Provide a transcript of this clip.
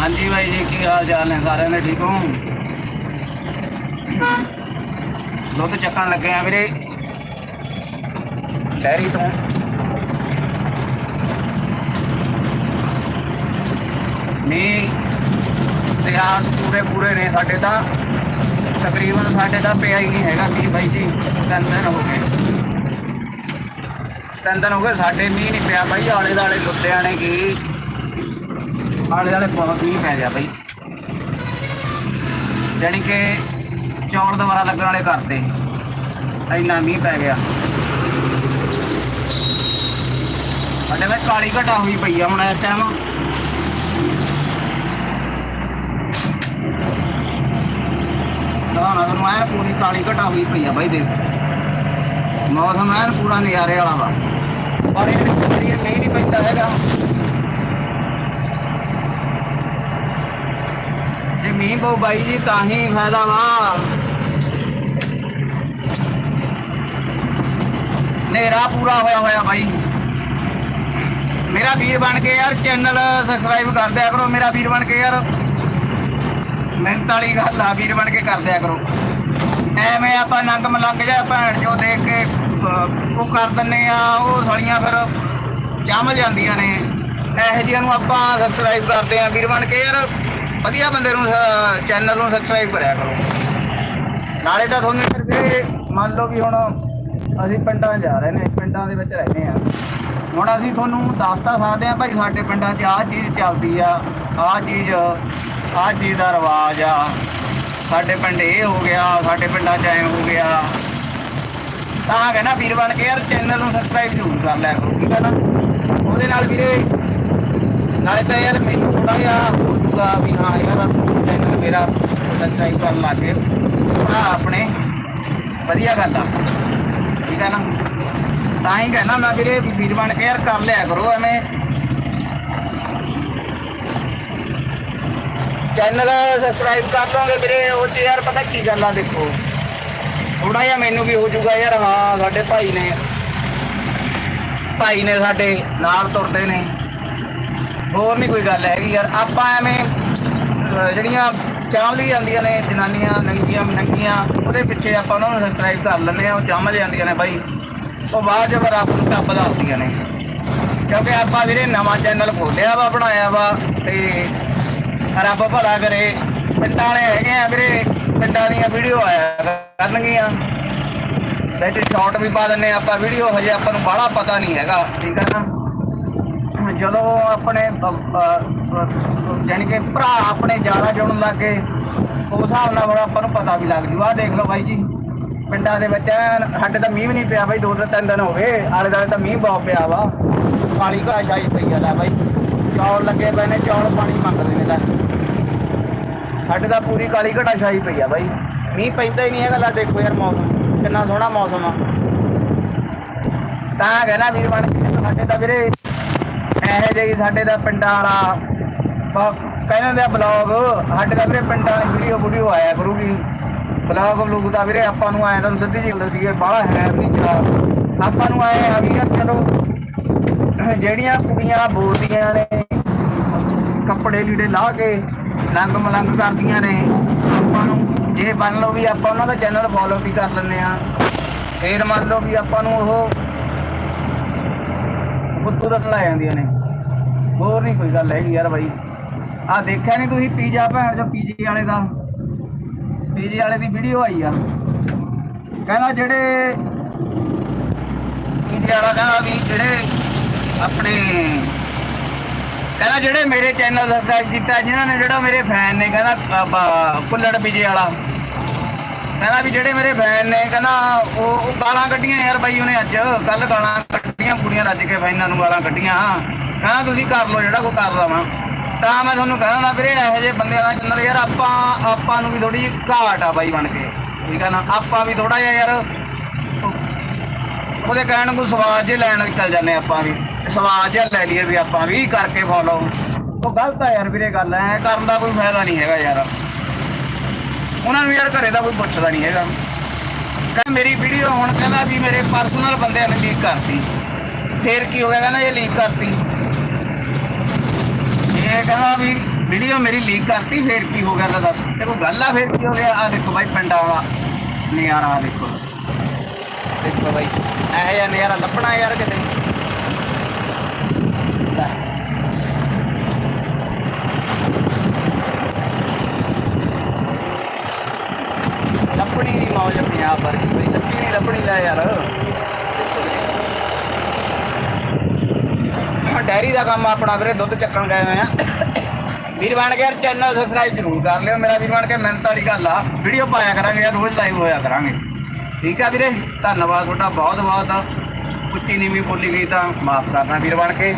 ਹਾਂਜੀ ਬਾਈ ਜੀ, ਕੀ ਹਾਲ ਚਾਲ ਨੇ? ਸਾਰਿਆਂ ਦੇ ਠੀਕ ਹੋ? ਦੁੱਧ ਚੱਕਣ ਲੱਗੇ ਆ ਵੀਰੇ। ਡੈਰੀ ਤੋਂ। ਮੀਂਹ ਤੇ ਆਸ ਪੂਰੇ ਪੂਰੇ ਨੇ ਸਾਡੇ ਤਾਂ। ਤਕਰੀਬਨ ਸਾਡੇ ਤਾਂ ਪਿਆ ਹੀ ਨਹੀਂ ਹੈਗਾ ਮੀਂਹ ਬਾਈ ਜੀ। ਤਿੰਨ ਦਿਨ ਹੋ ਗਏ। ਤਿੰਨ ਦਿਨ ਹੋ ਗਏ, ਸਾਡੇ ਮੀਂਹ ਨਹੀਂ ਪਿਆ ਬਾਈ। ਆਲੇ ਦਾਲੇ ਲੁੱਟਿਆ ਨੇ ਕੀ? ਆਲੇ ਦਾਲੇ ਬਹੁਤ ਮੀਂਹ ਪੈ ਗਿਆ ਬਈ। ਜਾਣੀ ਕਿ ਚੌਲ ਦੁਬਾਰਾ ਲੱਗਣ ਵਾਲੇ ਕਰਤੇ ਇੰਨਾ ਮੀਂਹ ਪੈ ਗਿਆ। ਸਾਡੇ ਵਿੱਚ ਕਾਲੀ ਘਟਾ ਹੋਈ ਪਈ ਆ ਹੁਣ ਇਸ ਟਾਈਮ ਨਾ ਤੁਹਾਨੂੰ ਐਨ ਪੂਰੀ ਕਾਲੀ ਘਟਾ ਹੋਈ ਪਈ ਆ ਬਾਈ ਦੇਖ। ਮੌਸਮ ਐਨ ਪੂਰਾ ਨਜ਼ਾਰੇ ਵਾਲਾ ਵਾ। ਪਰ ਇਹ ਨਹੀਂ ਪੈਂਦਾ ਹੈਗਾ। ਮੀਂਹ ਪਊ ਬਾਈ ਜੀ, ਤਾਂ ਹੀ ਫਾਇਦਾ ਵਾ। ਨੇਰਾ ਪੂਰਾ ਹੋਇਆ ਹੋਇਆ ਬਾਈ। ਮੇਰਾ ਵੀਰ ਬਣ ਕੇ ਯਾਰ ਚੈਨਲ ਸਬਸਕ੍ਰਾਈਬ ਕਰ ਦਿਆ ਕਰੋ, ਮੇਰਾ ਵੀਰ ਬਣ ਕੇ ਯਾਰ। ਮਿਹਨਤ ਵਾਲੀ ਗੱਲ ਆ, ਵੀਰ ਬਣ ਕੇ ਕਰ ਦਿਆ ਕਰੋ। ਐਵੇਂ ਆਪਾਂ ਨੰਗ ਮਲੰਗ ਜਾ ਭੈਣ ਜੋ ਦੇਖ ਕੇ ਉਹ ਕਰ ਦਿੰਨੇ ਆ, ਉਹ ਸਾਲੀਆਂ ਫਿਰ ਜੰਮ ਜਾਂਦੀਆਂ ਨੇ। ਇਹੋ ਜਿਹੀਆਂ ਨੂੰ ਆਪਾਂ ਸਬਸਕ੍ਰਾਈਬ ਕਰਦੇ ਆ, ਵੀਰ ਬਣ ਕੇ ਯਾਰ। ਵਧੀਆ ਬੰਦੇ ਨੂੰ ਚੈਨਲ ਨੂੰ ਸਬਸਕ੍ਰਾਈਬ ਕਰਿਆ ਕਰੋ। ਨਾਲੇ ਤਾਂ ਤੁਹਾਨੂੰ ਫਿਰ ਵੀ ਮੰਨ ਲਓ ਵੀ ਹੁਣ ਅਸੀਂ ਪਿੰਡਾਂ ਜਾ ਰਹੇ ਨੇ, ਪਿੰਡਾਂ ਦੇ ਵਿੱਚ ਰਹਿੰਦੇ ਆ ਹੁਣ ਅਸੀਂ ਤੁਹਾਨੂੰ ਦੱਸ ਤਾਂ ਸਕਦੇ ਆ ਭਾਈ ਸਾਡੇ ਪਿੰਡਾਂ 'ਚ ਆਹ ਚੀਜ਼ ਚੱਲਦੀ ਆ, ਆਹ ਚੀਜ਼ ਆਹ ਚੀਜ਼ ਦਾ ਰਿਵਾਜ ਆ। ਸਾਡੇ ਪਿੰਡ ਇਹ ਹੋ ਗਿਆ, ਸਾਡੇ ਪਿੰਡਾਂ 'ਚ ਐਂ ਹੋ ਗਿਆ। ਤਾਂ ਕਹਿੰਦਾ ਵੀਰ ਬਣ ਕੇ ਯਾਰ ਚੈਨਲ ਨੂੰ ਸਬਸਕ੍ਰਾਈਬ ਜ਼ਰੂਰ ਕਰ ਲਿਆ ਕਰੋ, ਠੀਕ ਹੈ ਨਾ? ਉਹਦੇ ਨਾਲ ਵੀਰੇ ਨਾਲੇ ਤਾਂ ਯਾਰ ਮੈਨੂੰ ਥੋੜਾ ਜਿਹਾ ਹੋਊਗਾ ਵੀ ਹਾਂ ਯਾਰ ਚੈਨਲ ਮੇਰਾ ਸਬਸਕ੍ਰਾਈਬ ਕਰਨ ਲੱਗ ਗਏ ਥੋੜਾ ਆਪਣੇ, ਵਧੀਆ ਗੱਲ ਆ। ਠੀਕ ਹੈ ਨਾ? ਤਾਂ ਹੀ ਕਹਿਣਾ ਮੈਂ ਵੀਰੇ ਵੀ ਵੀਰ ਬਣ ਕੇ ਯਾਰ ਕਰ ਲਿਆ ਕਰੋ ਐਵੇਂ। ਚੈਨਲ ਸਬਸਕ੍ਰਾਈਬ ਕਰ ਲਓਗੇ ਵੀਰੇ, ਉਹ ਚ ਯਾਰ ਪਤਾ ਕੀ ਗੱਲ ਆ ਦੇਖੋ। ਥੋੜਾ ਜਿਹਾ ਮੈਨੂੰ ਵੀ ਹੋ ਜਾਊਗਾ ਯਾਰ, ਹਾਂ ਸਾਡੇ ਭਾਈ ਨੇ ਭਾਈ ਨੇ ਸਾਡੇ ਨਾਲ ਤੁਰਦੇ ਨੇ। ਹੋਰ ਨਹੀਂ ਕੋਈ ਗੱਲ ਹੈਗੀ ਯਾਰ, ਆਪਾਂ ਐਵੇਂ ਜਿਹੜੀਆਂ ਚਾਂਵਲੀ ਜਾਂਦੀਆਂ ਨੇ, ਜਨਾਨੀਆਂ ਨੰਗੀਆਂ ਨੰਗੀਆਂ, ਉਹਦੇ ਪਿੱਛੇ ਆਪਾਂ ਉਹਨਾਂ ਨੂੰ ਸਬਸਕ੍ਰਾਈਬ ਕਰ ਲੈਂਦੇ ਆ ਉਹ ਚਾਂਵਲ ਜਾਂਦੀਆਂ ਨੇ ਬਾਈ। ਉਹ ਬਾਅਦ ਚ ਰੱਬ ਨੂੰ ਟੱਪ ਦੱਸਦੀਆਂ ਨੇ। ਕਿਉਂਕਿ ਆਪਾਂ ਵੀਰੇ ਨਵਾਂ ਚੈਨਲ ਖੋਲਿਆ ਵਾ, ਬਣਾਇਆ ਵਾ, ਤੇ ਰੱਬ ਭਲਾ ਕਰੇ। ਪਿੰਡਾਂ ਵਾਲੇ ਹੈਗੇ ਆ ਵੀਰੇ, ਪਿੰਡਾਂ ਦੀਆਂ ਵੀਡੀਓ ਆਇਆ ਕਰਨਗੀਆਂ। ਵਿੱਚ ਸ਼ਾਰਟ ਵੀ ਪਾ ਦਿੰਨੇ ਆਪਾਂ ਵੀਡੀਓ ਹਜੇ ਆਪਾਂ ਨੂੰ ਬਾਹਲਾ ਪਤਾ ਨਹੀਂ ਹੈਗਾ, ਠੀਕ ਹੈ ਨਾ? ਜਦੋਂ ਆਪਣੇ ਯਾਨੀ ਕਿ ਭਰਾ ਆਪਣੇ ਜ਼ਿਆਦਾ ਜੁੜਨ ਲੱਗੇ ਉਸ ਹਿਸਾਬ ਨਾਲ ਆਪਾਂ ਨੂੰ ਪਤਾ ਵੀ ਲੱਗ ਜੂ। ਆਹ ਦੇਖ ਲਓ ਬਾਈ ਜੀ, ਪਿੰਡਾਂ ਦੇ ਵਿੱਚ ਸਾਡੇ ਤਾਂ ਮੀਂਹ ਵੀ ਨਹੀਂ ਪਿਆ ਬਾਈ, ਦੋ ਤੋਂ ਤਿੰਨ ਦਿਨ ਹੋ ਗਏ, ਆਲੇ ਦੁਆਲੇ ਤਾਂ ਮੀਂਹ ਬਹੁਤ ਪਿਆ ਵਾ। ਕਾਲੀ ਘਾਹ ਆਈ ਪਈ ਆ ਲੈ ਬਾਈ। ਚੌਲ ਲੱਗੇ ਪਏ ਨੇ, ਚੌਲ ਪਾਣੀ ਮੰਗਦੇ ਨੇ ਲੈ। ਸਾਡੇ ਤਾਂ ਪੂਰੀ ਕਾਲੀ ਘਟਾ ਛਾਈ ਪਈ ਆ ਬਾਈ। ਮੀਂਹ ਪੈਂਦਾ ਹੀ ਨਹੀਂ ਹੈਗਾ, ਲੈ ਦੇਖੋ ਯਾਰ ਮੌਸਮ, ਕਿੰਨਾ ਸੋਹਣਾ ਮੌਸਮ ਆ। ਤਾਂ ਕਹਿਣਾ ਵੀਰ ਬਣ ਸਾਡੇ ਤਾਂ ਵੀਰੇ ਇਹੋ ਜਿਹੀ ਸਾਡੇ ਦਾ ਪਿੰਡਾਂ ਵਾਲਾ ਕਹਿੰਦੇ ਆ ਬਲੌਗ, ਸਾਡੇ ਦਾ ਵੀਰੇ ਪਿੰਡਾਂ ਦੀ ਵੀਡੀਓ ਵੀਡੀਓ ਆਇਆ ਕਰੂਗੀ। ਬਲੌਗ ਬਲੂਗ ਦਾ ਵੀਰੇ ਆਪਾਂ ਨੂੰ ਆਇਆ ਤੁਹਾਨੂੰ ਸਿੱਧੀ ਜੀ ਗੱਲ ਸੀਗੇ ਬਾਹਲਾ ਹੈ ਨਹੀਂ ਆਪਾਂ ਨੂੰ ਆਏ ਆ ਵੀ ਚਲੋ, ਜਿਹੜੀਆਂ ਕੁੜੀਆਂ ਬੋਲਦੀਆਂ ਨੇ, ਕੱਪੜੇ ਲੀੜੇ ਲਾ ਕੇ ਲੰਗ ਮਲੰਗ ਕਰਦੀਆਂ ਨੇ, ਆਪਾਂ ਨੂੰ ਜੇ ਮੰਨ ਲਓ ਵੀ ਆਪਾਂ ਉਹਨਾਂ ਦਾ ਚੈਨਲ ਫੋਲੋ ਵੀ ਕਰ ਲੈਂਦੇ ਆ ਫੇਰ ਮੰਨ ਲਓ ਵੀ ਆਪਾਂ ਨੂੰ ਉਹ ਬੁੱਧੂ ਦੱਸਣ ਲੱਗ ਜਾਂਦੀਆਂ ਨੇ। ਹੋਰ ਨਹੀਂ ਕੋਈ ਗੱਲ ਹੈਗੀ ਯਾਰ ਬਾਈ। ਆ ਦੇਖਿਆ ਨਹੀਂ ਤੁਸੀਂ ਪੀਜ਼ਾ ਭੈਣ ਜੋ ਪੀਜੇ ਵਾਲੇ ਦਾ? ਪੀਜੇ ਵਾਲੇ ਦੀ ਵੀਡੀਓ ਆਈ ਆ। ਕਹਿੰਦਾ ਜਿਹੜੇ ਪੀਜੇ ਵਾਲਾ ਕਹਿੰਦਾ ਵੀ ਜਿਹੜੇ ਆਪਣੇ ਕਹਿੰਦਾ ਜਿਹੜੇ ਮੇਰੇ ਚੈਨਲ ਸਬਸਕ੍ਰਾਈਬ ਕੀਤਾ, ਜਿਨ੍ਹਾਂ ਨੇ ਜਿਹੜਾ ਮੇਰੇ ਫੈਨ ਨੇ ਕਹਿੰਦਾ ਕੁੱਲੜ ਪੀਜੇ ਵਾਲਾ। ਕਹਿੰਦਾ ਵੀ ਜਿਹੜੇ ਮੇਰੇ ਫੈਨ ਨੇ, ਕਹਿੰਦਾ ਉਹ ਉਹ ਗਾਲਾਂ ਕੱਢੀਆਂ ਯਾਰ ਬਾਈ ਉਹਨੇ ਅੱਜ ਕੱਲ ਗਾਲਾਂ ਕੱਢੀਆਂ ਪੂਰੀਆਂ ਰੱਜ ਕੇ ਫਾਈਨਾਂ ਨੂੰ ਗਾਲਾਂ ਕੱਢੀਆਂ ਕਹਿੰਦਾ, ਤੁਸੀਂ ਕਰ ਲਓ, ਜਿਹੜਾ ਕੋ ਕਰ ਲਵਾਂ। ਤਾਂ ਮੈਂ ਤੁਹਾਨੂੰ ਕਹਿਣਾ ਨਾ ਵੀਰੇ, ਇਹੋ ਜਿਹੇ ਬੰਦਿਆਂ ਦਾ ਚੈਨਲ ਯਾਰ ਆਪਾਂ ਆਪਾਂ ਨੂੰ ਵੀ ਥੋੜੀ ਜਿਹੀ ਘਾਟ ਆ ਬਾਈ ਬਣ ਕੇ। ਠੀਕ ਆ ਨਾ? ਆਪਾਂ ਵੀ ਥੋੜਾ ਜਿਹਾ ਯਾਰ, ਉਹਦੇ ਕਹਿਣ ਨੂੰ ਸਵਾਦ ਜੇ ਲੈਣ ਚੱਲ ਜਾਂਦੇ ਆਪਾਂ ਵੀ। ਸਵਾਦ ਜਿਹਾ ਲੈ ਲਈਏ ਵੀ ਆਪਾਂ ਵੀ, ਕਰਕੇ ਫੋਲੋ ਉਹ ਗਲਤ ਆ ਯਾਰ ਵੀਰੇ ਗੱਲ, ਐ ਕਰਨ ਦਾ ਕੋਈ ਫਾਇਦਾ ਨਹੀਂ ਹੈਗਾ ਯਾਰ। ਉਹਨਾਂ ਨੂੰ ਯਾਰ ਘਰੇ ਦਾ ਕੋਈ ਪੁੱਛਦਾ ਨਹੀਂ ਹੈਗਾ। ਕਹਿੰਦਾ, ਮੇਰੀ ਵੀਡੀਓ ਹੁਣ ਕਹਿੰਦਾ ਵੀ ਮੇਰੇ ਪਰਸਨਲ ਬੰਦਿਆਂ ਨੇ ਲੀਕ ਕਰਤੀ। ਫੇਰ ਕੀ ਹੋ ਗਿਆ? ਕਹਿੰਦਾ ਇਹ ਲੀਕ ਕਰਤੀ। ਇਹ ਕਹਿੰਦਾ ਵੀ ਵੀਡੀਓ ਮੇਰੀ ਲੀਕ ਕਰਤੀ, ਫੇਰ ਕੀ ਹੋ ਗਿਆ ਲੈ ਦੱਸ। ਤੇ ਕੋਈ ਗੱਲ ਆ, ਫੇਰ ਕੀ ਹੋ ਗਿਆ? ਆ ਦੇਖੋ ਬਾਈ, ਪਿੰਡਾਂ ਦਾ ਨਜ਼ਾਰਾ ਦੇਖੋ। ਦੇਖੋ ਬਾਈ, ਇਹ ਜਿਹਾ ਨਜ਼ਾਰਾ ਲੱਭਣਾ ਯਾਰ ਕਿਤੇ ਲੈ। ਲੱਭਣੀ ਦੀ ਮੌਜ ਪੰਜਾਬ ਵਰਗੀ ਬਈ ਸੱਚੀ ਨਹੀਂ ਲੱਭਣੀ ਲੈ ਯਾਰ ਹੁਣ ਡੈਰੀ ਦਾ ਕੰਮ ਆਪਣਾ ਵੀਰੇ, ਦੁੱਧ ਚੱਕਣ ਗਏ ਹੋਏ ਆ। ਵੀਰ ਬਣ ਕੇ ਯਾਰ ਚੈਨਲ ਸਬਸਕ੍ਰਾਈਬ ਜ਼ਰੂਰ ਕਰ ਲਿਓ। ਮੇਰਾ ਵੀਰ ਬਣ ਕੇ ਮਿਹਨਤ ਵਾਲੀ ਗੱਲ ਆ। ਵੀਡੀਓ ਪਾਇਆ ਕਰਾਂਗੇ ਯਾਰ, ਰੋਜ਼ ਲਾਈਵ ਹੋਇਆ ਕਰਾਂਗੇ। ਠੀਕ ਆ ਵੀਰੇ? ਧੰਨਵਾਦ ਤੁਹਾਡਾ ਬਹੁਤ ਬਹੁਤ ਉੱਚੀ ਨੀਵੀਂ ਬੋਲੀ ਗਈ ਤਾਂ ਮਾਫ ਕਰਨਾ ਵੀਰ ਬਣ ਕੇ।